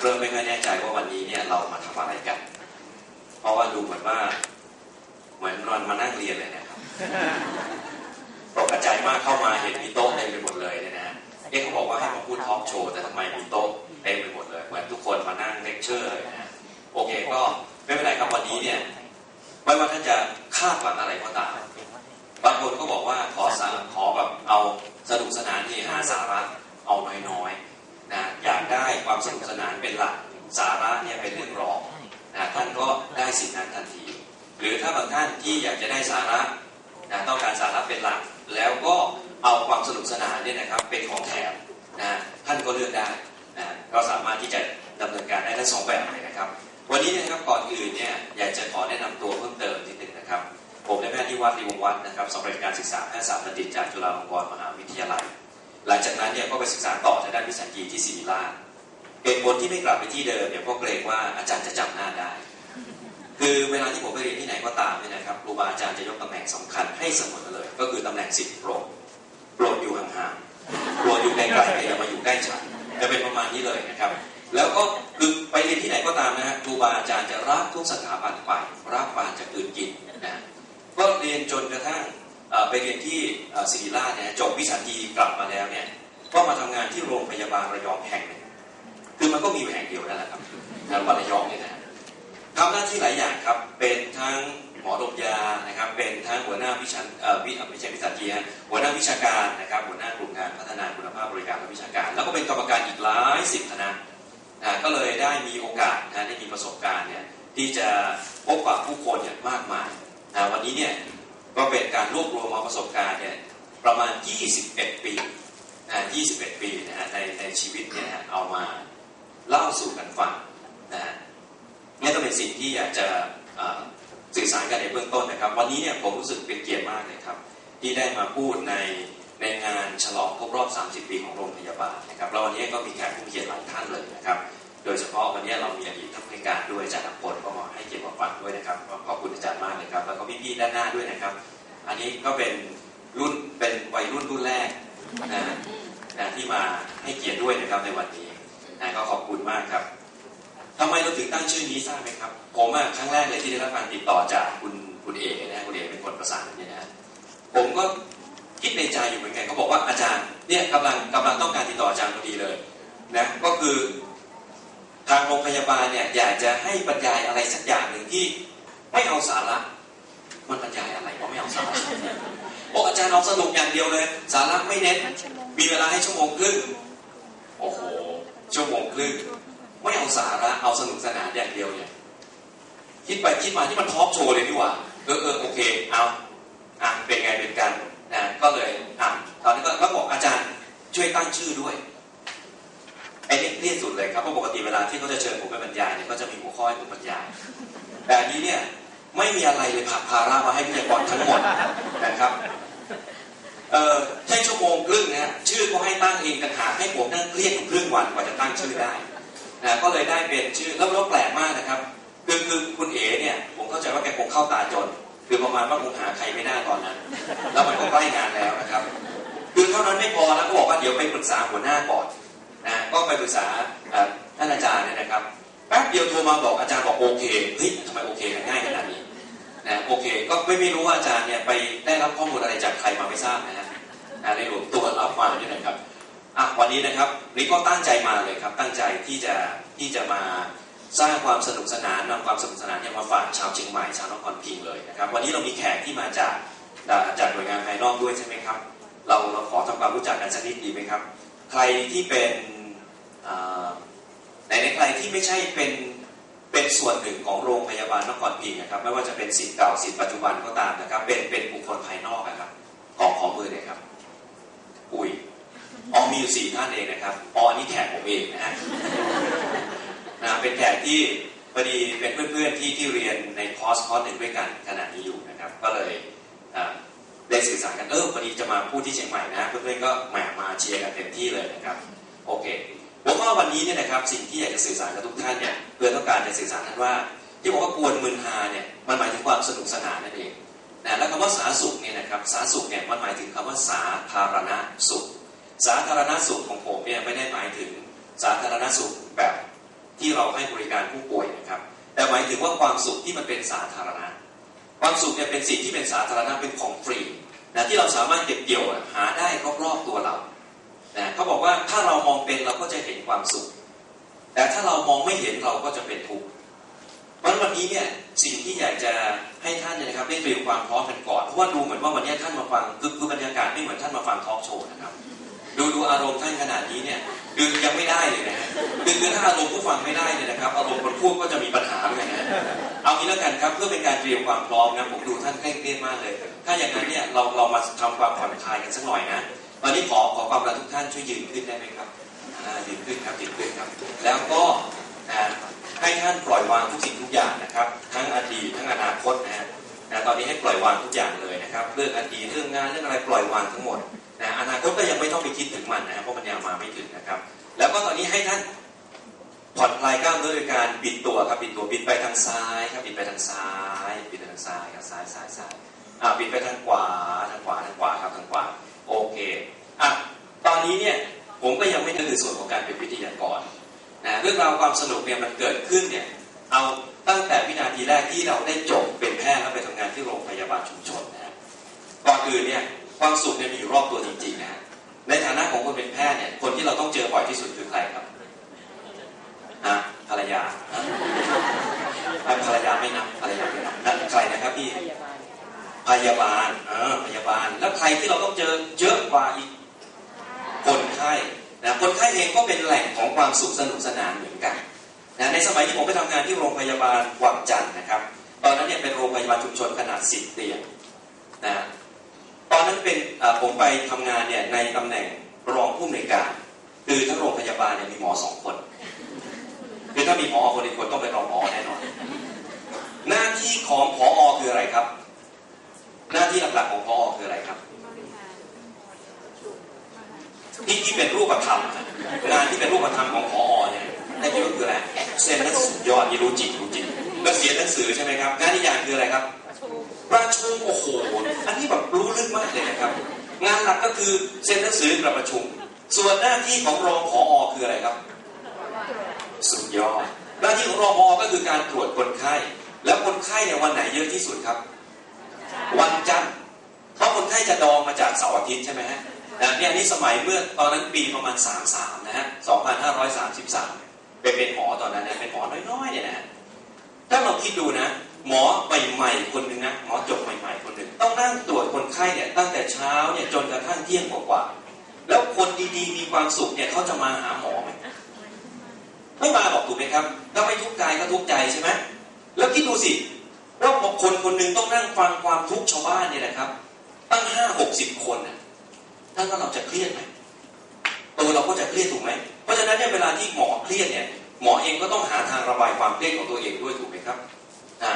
เริ่มไม่ค่อยแน่ใจว่าวันนี้เนี่ยเรามาทำอะไรกัน เพราะว่าดูเหมือนว่า เหมือนนอนมานั่งเรียนเลยนะครับตกใจมากเข้ามาเห็นมีโต๊ะเต็มไปหมดเลยเนี่ยนะเอ๊ะเขาบอกว่าให้มาพูดทอล์กโชว์แต่ทำไมมีโต๊ะเต็มไปหมดเลย เหมือนทุกคนมานั่งเลคเชอร์เลยนะโอเคก็ไม่เป็นไรครับวันนี้เนี่ยไม่ว่าท่านจะคาดหวังอะไรก็ตามบางคนก็บอกว่าขอสาขอแบบเอาสนุกสนานเฮฮาสาระเอาน้อยๆ นะอยากได้ความสนุกสนานเป็นหลักสาระเนี่ยเป็นเรื่องรองนะท่านก็ได้สิ่งนั้นทันที หรือถ้าบางท่านที่อยากจะได้สาระนะต้องการสาระเป็นหลัก แล้วก็เอาความสนุกสนานเนี่ยนะครับเป็นของแถมนะท่านก็เลือกได้นะก็สามารถที่จะดำเนินการได้ทั้งสองแบบเลยนะครับ วันนี้นะครับก่อนอื่นเนี่ยอยากจะขอแนะนำตัวเพิ่มเติมนิดนึงนะครับ ผมนายแพทย์นิวัฒน์ลีวงวัฒน์นะครับสำเร็จการศึกษาแพทยศาสตร์บัณฑิตจากจุฬาลงกรณ์มหาวิทยาลัย หลังจากนั้นเนี่ยก็ไปศึกษาต่อทางด้านวิสัญญีที่ศิริราชเหตุผลที่ไม่กลับไปที่เดิมเนี่ยเพราะเกรงว่าอาจารย์จะจำหน้าได้ คือเวลาที่ผมไปเรียนที่ไหนก็ตามเนี่ยนะครับครูบาอาจารย์จะยกตำแหน่งสำคัญให้เสมอเลย ก็คือตำแหน่งสิทธิโปรดโปรดอยู่ห่างๆโปรดอยู่ไกลๆอย่ามาอยู่ใกล้ฉันจะเป็นประมาณนี้เลยนะครับ แล้วก็คือไปเรียนที่ไหนก็ตามนะฮะครูบาอาจารย์จะรับทุกสถาบันไปรับปานจากอื่นกินนะก็เรียนจนกระทั่ง ไปเรียนที่ศิริราชเนี่ยจบวิชาชีกลับมาแล้วเนี่ยก็มาทำงานที่โรงพยาบาลระยองแห่งหนึ่งคือมันก็มีอยู่แห่งเดียวนั่นแหละครับนะวันระยองเนี่ยนะทำหน้าที่หลายอย่างครับเป็นทั้งหมอดมยานะครับ เป็นทั้งหัวหน้าวิชาเอ่อวิไม่ใช่วิชาชีฮะหัวหน้าวิชาการนะครับ หัวหน้ากลุ่มงานพัฒนาคุณภาพบริการและวิชาการ แล้วก็เป็นกรรมการอีกหลายสิบคณะนะก็เลยได้มีโอกาสนะได้มีประสบการณ์เนี่ยที่จะพบปะผู้คนอย่างมากมายนะวันนี้เนี่ย ก็เป็นการรวบรวมมาประสบการณ์เนี่ยประมาณ 21 ปีนะ21 ปีนะฮะในในชีวิตเนี่ยนะเอามาเล่าสู่กันฟังนะฮะนี่ก็เป็นสิ่งที่อยากจะสื่อสารกันในเบื้องต้นนะครับ วันนี้เนี่ยผมรู้สึกเป็นเกียรติมากเลยครับ ที่ได้มาพูดในในงานฉลองครบรอบ 30 ปีของโรงพยาบาลนะครับแล้ววันนี้ก็มีแขกผู้เกียรติหลายท่านเลยนะครับ โดยเฉพาะวันนี้เรามีอดีตท่านผู้ในวยการด้วยอาจารย์พลก็มาให้เกียรติมาฟังด้วยนะครับก็ขอบคุณอาจารย์มากเลยครับ แล้วก็พี่ๆด้านหน้าด้วยนะครับ อันนี้ก็เป็นรุ่นเป็นวัยรุ่นรุ่นแรกนะนะที่มาให้เกียรติด้วยนะครับในวันนี้นะก็ขอบคุณมากครับทำไมเราถึงตั้งชื่อนี้ทราบไหมครับผมครั้งแรกเลยที่ได้รับการติดต่อจากคุณคุณเอกนะคุณเอกเป็นคนประสานเนี่ยนะฮะผมก็คิดในใจอยู่เหมือนกันเขาบอกว่าอาจารย์เนี่ยกำลังกำลังต้องการติดต่ออาจารย์พอดีเลยนะก็คือ ทางโรงพยาบาลเนี่ยอยากจะให้บรรยายอะไรสักอย่างหนึ่งที่ไม่เอาสาระ มันบรรยายอะไรว่าไม่เอาสาระโอ้อาจารย์เอาสนุกอย่างเดียวเลย สาระไม่เน้น มีเวลาให้ชั่วโมงครึ่งโอ้โหชั่วโมงครึ่งไม่เอาสาระเอาสนุกสนานอย่างเดียวเนี่ยคิดไปคิดมาที่มันทอล์กโชว์เลยดีกว่าเออเออโอเคเอาอะเป็นไงเป็นกันนะก็เลยอะตอนนี้ก็บอกอาจารย์ช่วยตั้งชื่อด้วย ไอ้นี่ที่สุดเลยครับเพราะปกติเวลาที่เขาจะเชิญผมไปบรรยายเนี่ยก็จะมีหัวข้อให้ผมบรรยาย แต่อันนี้เนี่ยไม่มีอะไรเลยผักภาระมาให้วิทยากรทั้งหมดนะครับเออใช้ชั่วโมงครึ่งนะฮะชื่อก็ให้ตั้งเองต่างหากให้ผมนั่งเครียดอยู่ครึ่งวันกว่าจะตั้งชื่อได้นะก็เลยได้เป็นชื่อแล้วแล้วแปลกมากนะครับคือคือคุณเอ๋เนี่ยผมเข้าใจว่าแกคงเข้าตาจน คือประมาณว่าคงหาใครไม่ได้ตอนนั้น แล้วมันก็ใกล้งานแล้วนะครับ คือเท่านั้นไม่พอแล้วก็บอกว่าเดี๋ยวไปปรึกษาหัวหน้าก่อน ก็ไปปรึกษาท่านอาจารย์เนี่ยนะครับแป๊บเดียวโทรมาบอกอาจารย์บอกโอเคเฮ้ยทำไมโอเคกันง่ายขนาดนี้นะโอเค ก็ไม่ไม่รู้ว่าอาจารย์เนี่ยไปได้รับข้อมูลอะไรจากใครมาไม่ทราบนะฮะในหลวงตัวรับมาเนี่ยนะครับอะวันนี้นะครับนี่ก็ตั้งใจมาเลยครับตั้งใจที่จะที่จะมาสร้างความสนุกสนานนำความสนุกสนานเนี่ยมาฝากชาวเชียงใหม่ชาวนครพิงเลยนะครับ วันนี้เรามีแขกที่มาจากจากหน่วยงานภายนอกด้วยใช่ไหมครับ เราเราขอทำความรู้จักกันสักนิดดีไหมครับ ใครที่เป็น อ่าไหนในใครที่ไม่ใช่เป็นเป็นส่วนหนึ่งของโรงพยาบาลนครพิงค์นะครับ ไม่ว่าจะเป็นสิทธิ์เก่าสิทธิ์ปัจจุบันก็ตามนะครับ เป็นเป็นบุคคลภายนอกนะครับของของมือเลยครับ อุ้ยออมีอยู่สี่ท่านเองนะครับออนี่แขกผมเองนะฮะนะเป็นแขกที่พอดีเป็นเพื่อนๆที่ที่เรียนในคอร์สคอร์สหนึ่งด้วยกันขณะนี้อยู่นะครับ ก็เลยได้สื่อสารกันเออพอดีจะมาพูดที่เชียงใหม่นะเพื่อนๆก็แหมมาเชียร์กันเต็มที่เลยนะครับ โอเค ผมว่าวันนี้เนี่ยนะครับสิ่งที่อยากจะสื่อสารกับทุกท่านเนี่ยเพื่อต้องการจะสื่อสารท่านว่า ที่บอกว่ากวนมึนฮาเนี่ยมันหมายถึงความสนุกสนานนั่นเองนะแล้วคำว่าสาธารณสุขเนี่ยนะครับสาธารณสุขเนี่ยมันหมายถึงคำว่าสาธารณสุข สาธารณสุขของผมเนี่ยไม่ได้หมายถึงสาธารณสุขแบบที่เราให้บริการผู้ป่วยนะครับ แต่หมายถึงว่าความสุขที่มันเป็นสาธารณะ ความสุขเนี่ยเป็นสิ่งที่เป็นสาธารณะเป็นของฟรีนะที่เราสามารถเก็บเกี่ยวหาได้รอบๆตัวเรา นะเขาบอกว่าถ้าเรามองเป็นเราก็จะเห็นความสุข แต่ถ้าเรามองไม่เห็นเราก็จะเป็นทุกข์เพราะฉะนั้นวันนี้เนี่ยสิ่งที่อยากจะให้ท่านเนี่ยนะครับได้เตรียมความพร้อมกันก่อนเพราะว่าดูเหมือนว่าวันนี้ท่านมาฟังคือคือบรรยากาศไม่เหมือนท่านมาฟังทอล์กโชว์นะครับ ดูดูอารมณ์ท่านขนาดนี้เนี่ยคือยังไม่ได้เลยนะฮะคือคือถ้าอารมณ์ผู้ฟังไม่ได้เนี่ยนะครับ อารมณ์คนพูดก็จะมีปัญหาเหมือนกันนะเอางี้แล้วกันครับเพื่อเป็นการเตรียมความพร้อมนะผมดูท่านเคร่งเครียดมากเลย ถ้าอย่างนั้นเนี่ยเราเรามาทำความผ่อนคลายกันสักหน่อยนะ ตอนนี้ขอขอความรักทุกท่านช่วยยืนขึ้นได้ไหมครับยืนขึ้นครับยืนขึ้นครับ แล้วก็ให้ท่านปล่อยวางทุกสิ่งทุกอย่างนะครับ ทั้งอดีตทั้งอนาคตนะฮะนะตอนนี้ให้ปล่อยวางทุกอย่างเลยนะครับ เรื่องอดีตเรื่องงานเรื่องอะไรปล่อยวางทั้งหมดนะอนาคตก็ยังไม่ต้องไปคิดถึงมันนะเพราะมันยังมาไม่ถึงนะครับ แล้วก็ตอนนี้ให้ท่านผ่อนคลายกล้ามเนื้อโดยการบิดตัวครับบิดตัวบิดไปทางซ้ายครับบิดไปทางซ้ายบิดไปทางซ้ายครับซ้ายซ้ายซ้ายอ่าบิดไปทางขวาทางขวาทางขวาครับทางขวา รื่องราวความสนุกเนี่ยมันเกิดขึ้นเนี่ยเอาตั้งแต่วินาทีแรกที่เราได้จบเป็นแพทย์แล้วไปทำงานที่โรงพยาบาลชุมชนนะก่อนอื่นเนี่ยความสุขเนี่ยมีอยู่รอบตัวจริงๆนะฮะในฐานะของคนเป็นแพทย์เนี่ยคนที่เราต้องเจอบ่อยที่สุดคือใครครับฮะภรรยาฮะภรรยาไม่นับภรรยาไม่นับนั่นใครนะครับพี่พยาบาลเออพยาบาลแล้วใครที่เราต้องเจอเยอะกว่าอีก คนไข้เองก็เป็นแหล่งของความสุขสนุกสนานเหมือนกันนะในสมัยที่ผมไปทำงานที่โรงพยาบาลวังจันทร์นะครับ ตอนนั้นเนี่ยเป็นโรงพยาบาลชุมชนขนาดสิบเตียงนะตอนนั้นเป็นผมไปทำงานเนี่ยในตำแหน่งรองผู้อำนวยการ คือทั้งโรงพยาบาลเนี่ยมีหมอสองคนคือถ้ามีหมอคนอีกคนต้องเป็นรองหมอแน่นอน หน้าที่ของพอคืออะไรครับ หน้าที่หลักๆของพอคืออะไรครับ ที่ที่เป็นรูปธรรมงานที่เป็นรูปธรรมของพอเนี่ยนั่นก็คืออะไรเซ็นหนังสือยอดนี่รู้จริงรู้จริงแล้วเสียหนังสือใช่ไหมครับงานที่อย่างคืออะไรครับประชุมโอ้โหอันนี้แบบรู้ลึกมากเลยนะครับ งานหลักก็คือเซ็นหนังสือกับประชุม ส่วนหน้าที่ของรองผอคืออะไรครับ สุดยอดหน้าที่ของรองผอก็คือการตรวจคนไข้ แล้วคนไข้เนี่ยวันไหนเยอะที่สุดครับ วันจันทร์เพราะคนไข้จะดองมาจากเสาร์อาทิตย์ใช่ไหมฮะ นะเนี่ยนี่สมัยเมื่อตอนนั้นปีประมาณ 33 นะฮะ 2533 เป็นเป็นหมอตอนนั้นนะเป็นหมอน้อยๆเนี่ยนะถ้าเราคิดดูนะ หมอใหม่ๆคนหนึ่งนะหมอจบใหม่ๆคนหนึ่งต้องนั่งตรวจคนไข้เนี่ยตั้งแต่เช้าเนี่ยจนกระทั่งเที่ยงกว่าๆแล้วคนดีๆมีความสุขเนี่ยเขาจะมาหาหมอไหมไม่มาหรอกถูกไหมครับถ้าไม่ทุกข์กายก็ทุกข์ใจใช่ไหมแล้วคิดดูสิว่าคนคนหนึ่งต้องนั่งฟังความทุกข์ชาวบ้านเนี่ยนะครับ ตั้งห้าหกสิบคนนะ ท่านว่าเราจะเครียดไหมเออเราก็จะเครียดถูกไหม เพราะฉะนั้นเนี่ยเวลาที่หมอเครียดเนี่ยหมอเองก็ต้องหาทางระบายความเครียดของตัวเองด้วยถูกไหมครับอ่า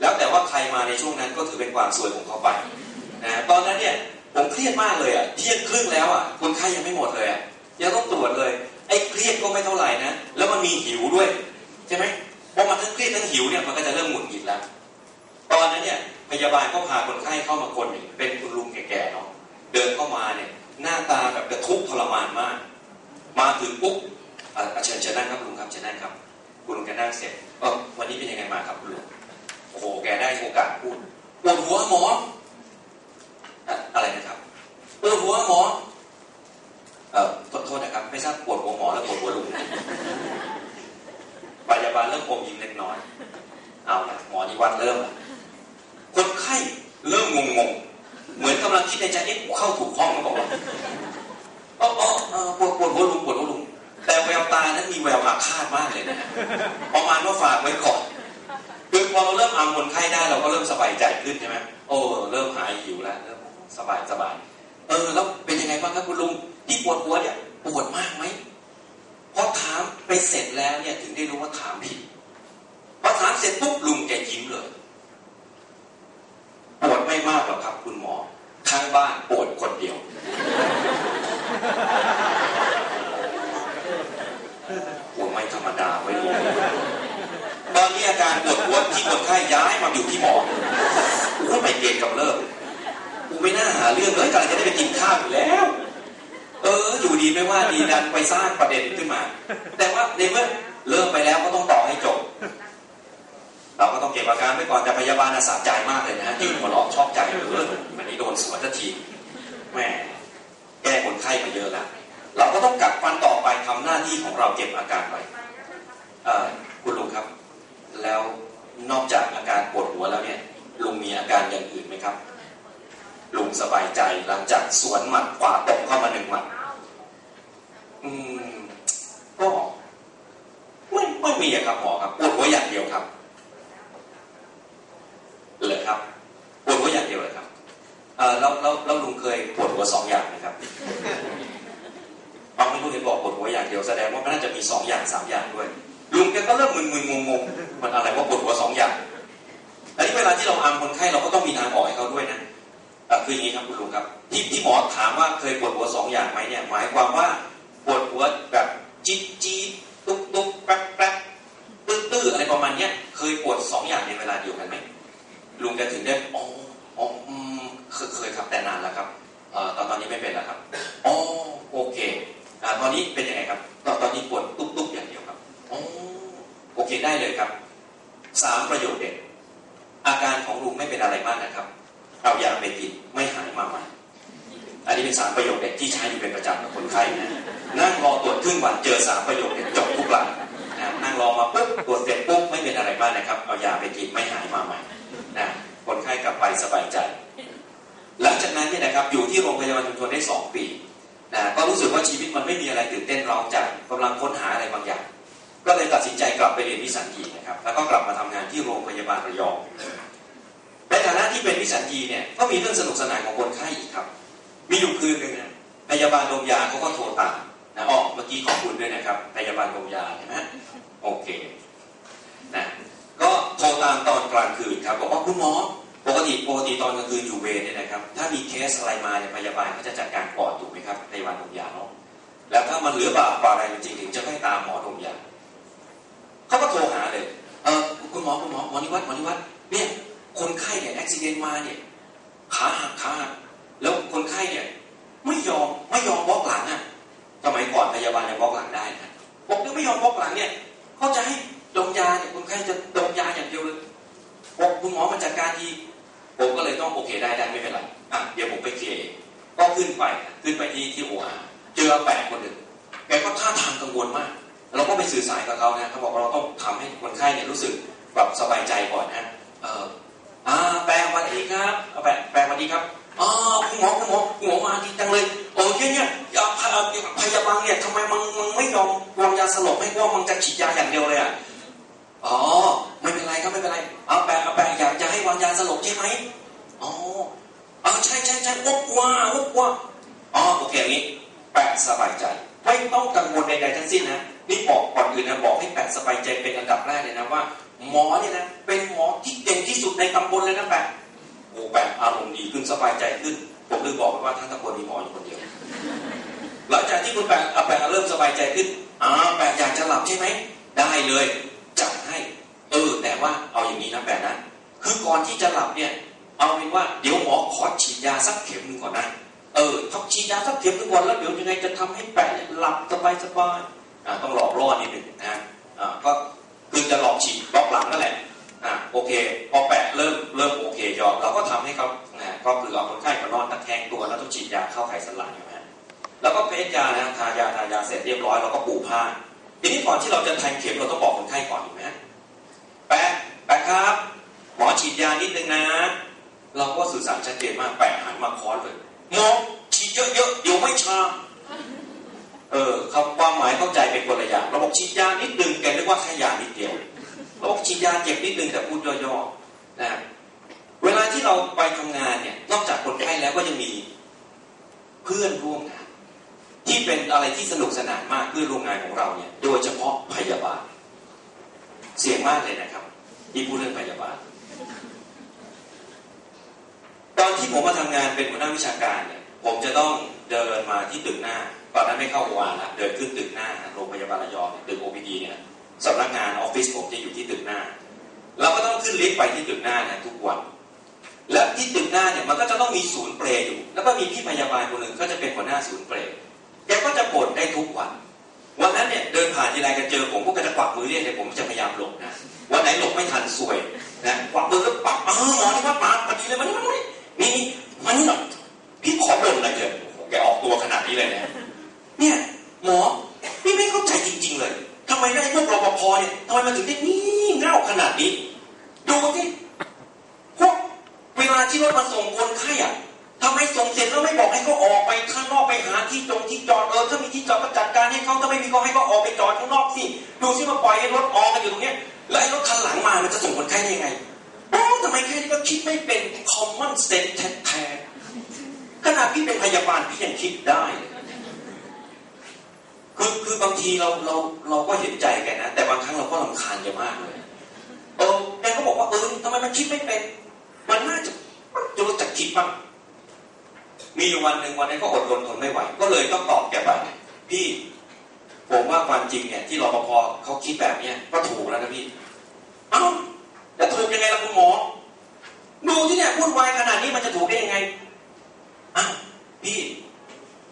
แล้วแต่ว่าใครมาในช่วงนั้นก็ถือเป็นความสวยของเขาไปนะตอนนั้นเนี่ยผมเครียดมากเลยอะเที่ยงครึ่งแล้วอะคนไข้ยังไม่หมดเลยอะยังต้องตรวจเลยไอ้เครียดก็ไม่เท่าไหร่นะแล้วมันมีหิวด้วยใช่ไหมพอมันทั้งเครียดทั้งหิวเนี่ยมันก็จะเริ่มหงุดหงิดแล้ว ตอนนั้นเนี่ยพยาบาลก็พาคนไข้เข้ามาคนหนึ่งเป็นคุณลุงแก่ๆเนาะ เดินเข้ามาเนี่ยหน้าตาแบบกระทุกข์ทรมานมาก มาถึงปุ๊บอะเชิญเชิญนั่งครับลุงครับเชิญนั่งครับ คุณลุงแกนั่งเสร็จวันนี้เป็นยังไงมาครับคุณลุงโอ้โหแกได้โอกาสพูดปวดหัวหมออะไรนะครับปวดหัวหมอเออขอโทษนะครับ ไม่ทราบปวดหัวหมอแล้วปวดหัวลุงพยาบาลเริ่มอมยิ้มเล็กน้อย เอาละหมอนิวัฒน์เริ่มละคนไข้เริ่มงงๆ เหมือนกำลังคิดในใจเอ๊ะกูเข้าถูกห้องหรือเปล่าอ๋ออ๋อปวดปวดหัวลุงปวดหัวลุงแต่แววตานั้นมีแววอาฆาตมากเลยนะประมาณว่าฝากไว้ก่อนคือพอเราเริ่มอำคนไข้ได้เราก็เริ่มสบายใจขึ้นใช่ไหมโอ้เริ่มหายหิวแล้วเริ่มสบายสบายเออแล้วเป็นยังไงบ้างครับคุณลุงที่ปวดหัวเนี่ยปวดมากไหมพอถามไปเสร็จแล้วเนี่ยถึงได้รู้ว่าถามผิด พอถามเสร็จปุ๊บลุงแกยิ้มเลย ปวดไม่มากหรอกครับ คุณหมอข้างบ้านปวดคนเดียว ปวดไม่ธรรมดาไว้รู้ต อาการปวดหัวที่คนไข้ย้ายมาอยู่ที่หมอกูไม่เกณฑ์กับเลิกกูไม่น่าหาเรื่องเลยกำลังจะได้ไปกินข้าวอยู่แล้ว เออ อยู่ดีไม่ว่าดีดันไปสร้างประเด็นขึ้นมา แต่ว่าในเมื่อเริ่มไปแล้วก็ต้องต่อให้จบ เราก็ต้องเก็บอาการไว้ก่อนแต่พยาบาลน่ะสะใจมากเลยนะยืนหัวเราะชอบใจเออวันนี้โดนสวนทันทีแม่แก้คนไข้มาเยอะแล้วเราก็ต้องกัดฟันต่อไปทำหน้าที่ของเราเก็บอาการไว้เออคุณลุงครับ สวนหมัดขวาตบเข้ามาหนึ่งหมัดอืมก็ไม่ไม่มีอะครับหมอครับปวดหัวอย่างเดียวครับเลยครับปวดหัวอย่างเดียวเลยครับเออแล้วแล้วแล้วลุงเคยปวดหัวสองอย่างไหมครับบางคนลุงเห็นบอกปวดหัวอย่างเดียวแสดงว่ามันน่าจะมีสองอย่างสามอย่างด้วย ลุงแกก็เริ่มมึนๆงงๆมันอะไรว่าปวดหัวสองอย่างอันนี้เวลาที่เราอัมคนไข้เราก็ต้องมีทางออกให้เขาด้วยนะคืออย่างนี้ครับคุณลุงครับ ที่ที่หมอถามว่าเคยปวดหัวสองอย่างไหมเนี่ยหมายความว่าปวดหัวแบบจี๊ดจี๊ดตุ๊กตุ๊กแป๊กแป๊กตื้อตื้ออะไรประมาณเนี้ยเคยปวดสองอย่างในเวลาเดียวกันไหมลุงจะถึงได้อ๋ออ๋อเคยเคยครับแต่นานแล้วครับเอ่อตอนตอนนี้ไม่เป็นแล้วครับอ๋อโอเคอ่าตอนนี้เป็นยังไงครับตอนตอนนี้ปวดตุ๊กตุ๊กอย่างเดียวครับอ๋อโอเคได้เลยครับสามประโยคเด็ดอาการของลุงไม่เป็นอะไรมากนะครับ เอายาไปกินไม่หายมาใหม่ อันนี้เป็น สามประโยคเด็ดที่ใช้อยู่เป็นประจำกับคนไข้นะนั่งรอตรวจครึ่งวันเจอสามประโยคเด็ดจบทุกรายนะนั่งรอมาปุ๊บตรวจเสร็จปุ๊บไม่เป็นอะไรมากนะครับ เอายาไปกินไม่หายมาใหม่นะคนไข้กลับไปสบายใจ หลังจากนั้นเนี่ยนะครับอยู่ที่โรงพยาบาลชุมชนได้สองปีนะก็รู้สึกว่าชีวิตมันไม่มีอะไรตื่นเต้นร้าใจกำลังค้นหาอะไรบางอย่าง ก็เลยตัดสินใจกลับไปเรียนวิสัญญีนะครับ แล้วก็กลับมาทำงานที่โรงพยาบาลระยองในฐานะที่เป็นวิสัญญีเนี่ยก็มีเรื่องสนุกสนานของคนไข้อีกครับ มีอยู่คืนหนึ่งนะพยาบาลดมยาเขาก็โทรตามนะอ๋อเมื่อกี้ขอบคุณด้วยนะครับพยาบาลดมยาใช่ไหมโอเคนะก็โทรตามตอนกลางคืนครับบอกว่าคุณหมอปกติปกติตอนกลางคืนอยู่เวรเนี่ยนะครับ ถ้ามีเคสอะไรมาเนี่ยพยาบาลเขาจะจัดการก่อนถูกไหมครับพยาบาลดมยาเนาะแล้วถ้ามันเหลือบาปอะไรจริงถึงจะให้ตามหมอดมยาเขาก็โทรหาเลยเออคุณหมอคุณหมอหมอนิวัฒน์หมอนิวัฒน์เนี่ยคนไข้เนี่ยอุบิเหตุมาเนี่ยขาหักขาหักแล้ว ข้เนี่ยไม่ยอมไม่ยอมบล็อกหลังอะสมัยก่อนพยาบาลยังบล็อกหลังได้นะบอกว่าไม่ยอมบล็อกหลังเนี่ยเขาจะให้ดมยาเนี่ยคนไข้จะดมยาอย่างเดียวเลยบอกคุณหมอมาจัดการทีผมก็เลยต้องโอเคได้ได้ไม่เป็นไรอะเดี๋ยวผมไปเคลียร์ก็ขึ้นไปขึ้นไปที่ที่โออาเจอแปดคนหนึ่งแกก็ท่าทางกังวลมาก เราก็ไปสื่อสารกับเขานะเขาบอกว่าเราต้องทำให้คนไข้เนี่ยรู้สึกแบบสบายใจก่อนนะเอออ่าแปลวัสดีครับแปลแปลวัสดีครับอ๋อคุณหมอคุณหมอ ให้ว่ามึงจะฉีดยาอย่างเดียวเลยอะอ๋อไม่เป็นไรครับไม่เป็นไรเอาแปะเอาแปะอยากจะให้วางยาสลบใช่ไหมอ๋ออ๋อใช่ใช่ใช่วกว่าวุกว่าอ๋อโอเคอย่างนี้ แปะสบายใจ ไม่ต้องกังวลใดๆทั้งสิ้นนะนี่บอกก่อนอื่นนะบอกให้แปะสบายใจเป็นอันดับแรกเลยนะว่า หมอเนี่ยนะเป็นหมอที่เก่งที่สุดในตำบลเลยนะแปะโอ้แปะอารมณ์ดีขึ้นสบายใจขึ้น ผมเลยบอกไปว่าท่านตำบลมีหมออยู่คนเดียว หลังจากที่คุณแปะอะแปะเริ่มสบายใจขึ้น อ่าแปะอยากจะหลับใช่ไหม ได้เลยจัดให้เออแต่ว่าเอาอย่างนี้นะแปะนะ คือก่อนที่จะหลับเนี่ย เอาเป็นว่าเดี๋ยวหมอขอฉีดยาสักเข็มหนึ่งก่อนนะเออถ้าฉีดยาสักเข็มหนึ่งก่อนแล้วเดี๋ยวยังไงจะทำให้แปะหลับสบายสบายอ่าต้องหลอกล่อนิดหนึ่งนะอ่าก็คือจะหลอกฉีดบล็อกหลังนั่นแหละอะโอเค พอแปะเริ่มเริ่มโอเคยอมเราก็ทำให้เขานะก็คือเอาคนไข้มานอนตะแคงตัวแล้วต้องฉีดยาเข้าไขสันหลังอยู่นะ แล้วก็เพชยานะทายาทายาเสร็จเรียบร้อยเราก็ปูผ้าทีนี้ก่อนที่เราจะแทงเข็มเราต้องบอกคนไข้ก่อนถูกไหมแปะแปะครับ หมอฉีดยานิดนึงนะ เราก็สื่อสารชัดเจนมากแปะหันมาคอนเลยหมอฉีดเยอะๆเดี๋ยวไม่ชาเออคำความหมายเข้าใจเป็นคนละอย่างเราบอกฉีดยานิดนึงแกนึกว่าแค่ยานิดเดียวเราบอกฉีดยาเจ็บนิดนึงแต่พูดย่อๆนะเวลาที่เราไปทำงานเนี่ยนอกจากคนไข้แล้วก็ยังมีเพื่อนร่วมงาน ที่เป็นอะไรที่สนุกสนานมากเพื่อนร่วมงานของเราเนี่ยโดยเฉพาะพยาบาล เสียงมากเลยนะครับที่พูดเรื่องพยาบาล ตอนที่ผมมาทำงานเป็นหัวหน้าวิชาการเนี่ยผมจะต้องเดินมาที่ตึกหน้า ตอนนั้นไม่เข้าโรงพยาบาละเดินขึ้นตึกหน้าโรงพยาบาลระยองตึก OPD เนี่ยสำนักงานออฟฟิศผมจะอยู่ที่ตึกหน้า เราก็ต้องขึ้นลิฟต์ไปที่ตึกหน้านะทุกวัน และที่ตึกหน้าเนี่ยมันก็จะต้องมีศูนย์เปรย์อยู่ แล้วก็มีพี่พยาบาลคนหนึ่งก็จะเป็นหัวหน้าศูนย์เปรย์ กนได้ทุกวัน วันนั้นเนี่ยเดินผ่านทีไรก็เจอผมพวกกันจะกวักมือเรียกเลยผมจะพยายามหลบนะ วันไหนหลบไม่ทันสวยนะกวักมือก็ปักเออหมอนี่ว่าปาพอดีเลยมันนี่มันนี่มันนี่แบบพี่ขอหล่นอะไรเถอะแกออกตัวขนาดนี้เลยนะเนี่ยหมอพี่ไม่เข้าใจจริง ๆ เลย ทำไมได้พวกรปภเนี่ยทำไมมันถึงได้นี่เง่าขนาดนี้ดูสิพวกเวลาที่รถมาส่งคนไข้อะทำไมส่งเสร็จแล้วไม่บอกให้เขาออกไปข้างนอกไปหาที่จงที่จอดเออถ้า รถออกกันอยู่ตรงเนี้ยแล้วไอ้รถคันหลังมามันจะส่งคนไข้ได้ยังไงโอ้ทำไมแค่นี้ก็คิดไม่เป็น common sense แท้ๆขนาดพี่เป็นพยาบาลพี่ยังคิดได้คือคือบางทีเราเราเราก็เห็นใจแกนะ แต่บางครั้งเราก็รำคาญแกมากเลยเออแกก็บอกว่าเออทำไมมันคิดไม่เป็น มันน่าจะจะรู้จักคิดบ้างมีอยู่วันหนึ่งวันนั้นก็อดรนทนไม่ไหว ก็เลยต้องตอบแกไปพี่ ว่าความจริงเนี่ยที่รปภเขาคิดแบบเนี้ยก็ถูกแล้วนะพี่ เอ้าแต่ถูกยังไงล่ะคุณหมอ ดูที่เนี่ยพูดวายขนาดนี้มันจะถูกได้ยังไงอ้าวพี่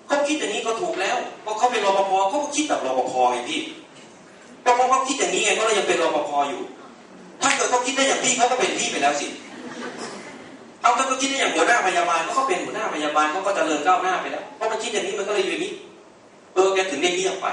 เขาคิดอย่างนี้ก็ถูกแล้วเพราะเขาเป็นรปภเขาก็คิดแบบรปภไงพี่ก็เพราะเขาคิดอย่างนี้ไงก็เลยยังเป็นรปภอยู่ ถ้าเกิดเขาคิดได้อย่างพี่เขาก็เป็นพี่ไปแล้วสิเอาถ้าเขาคิดได้อย่างหัวหน้าพยาบาลเขาก็เป็นหัวหน้าพยาบาลเขาก็เจริญก้าวหน้าไปแล้วเพราะมันคิดอย่างนี้มันก็เลยอยู่อย่างนี้เออแกถึงได้เงียบไป